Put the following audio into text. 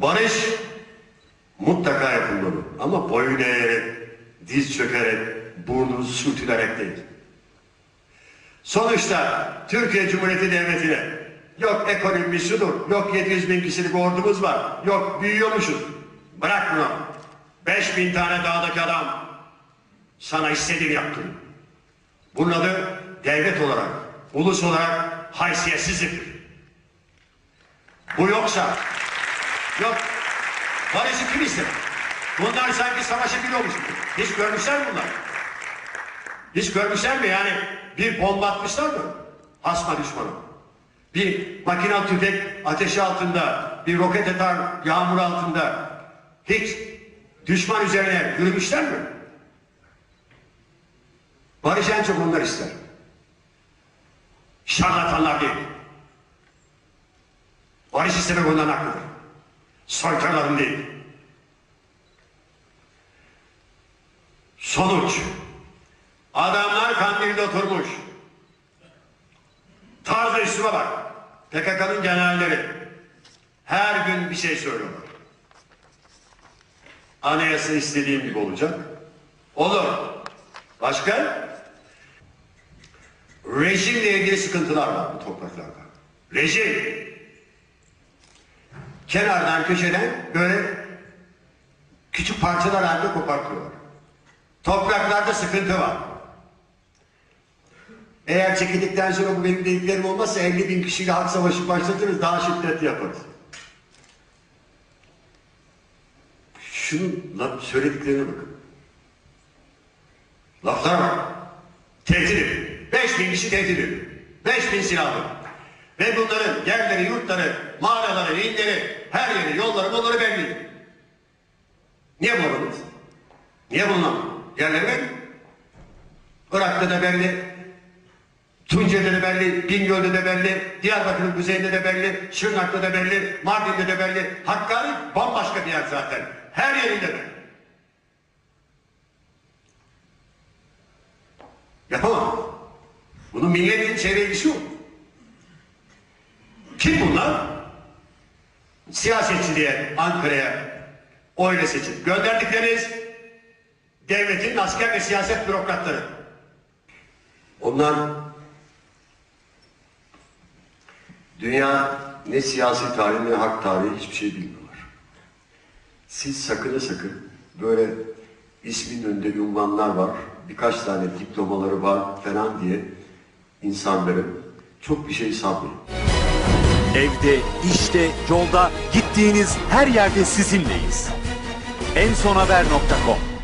Barış mutlaka yapılmalı. Ama boyun eğerek, diz çökerek, burnunu sürtünerek değil. Sonuçta Türkiye Cumhuriyeti Devleti'ne yok ekonomi şudur, yok 700 bin kişilik ordumuz var, yok büyüyormuşuz. Bırak bunu. 5 bin tane dağdaki adam sana istediğini yaptı. Bunun adı devlet olarak, ulus olarak haysiyetsizliktir. Bu yoksa, yok, barışı kim ister? Bunlar sanki savaşı biliyormuş. Hiç görmüşler mi bunlar? Hiç görmüşler mi yani bir bomba atmışlar mı? Hasma düşmanı. Bir makinalı tüfek ateşi altında, bir roket atar yağmur altında hiç düşman üzerine yürümüşler mi? Barış en çok onlar ister. Şarlatanlar değil. Barış istemek onların hakkıdır. Soytarların değil. Sonuç. Adamlar kandilde oturmuş. Tarzı üstüme bak. PKK'nın generalleri. Her gün bir şey söylüyorlar. Anayasa istediğim gibi olacak. Olur. Başka? Rejimle ilgili sıkıntılar var bu topraklarda. Rejim. Kenardan köşeden böyle küçük parçalar halinde kopartıyorlar. Topraklarda sıkıntı var. Eğer çekildikten sonra bu benim dediklerim olmazsa 50 bin kişiyle halk savaşı başlatırız, daha şiddetli yaparız. Şunun la- söylediklerine bakın. Laflar var. Tehdit ediyor. 5 bin kişi tehdit ediyor. 5 bin silahlı. Ve bunların yerleri, yurtları, mağaraları, illeri, her yeri, yolları, yolları belli. Niye bulamadınız? Niye bulunamıyor? Yerleri belli. Irak'ta da belli. Tunceli'de de belli, Bingöl'de de belli, Diyarbakır'ın kuzeyinde de belli, Şırnak'ta da belli, Mardin'de de belli. Hakkari bambaşka bir yer zaten. Her yerinde belli. Yapamam. Bunun milletin çevre ilgisi yok. Kim bunlar? Siyasetçi diye Ankara'ya oyla seçip gönderdikleriniz devletin asker ve siyaset bürokratları. Onlar dünya ne siyasi tarih ne hak tarihi hiçbir şey bilmiyorlar. Siz sakın sakın böyle ismin önünde ünvanlar var, birkaç tane diplomaları var falan diye insanları çok bir şey sanmayın. Evde, işte, yolda, gittiğiniz her yerde sizinleyiz. ensonhaber.com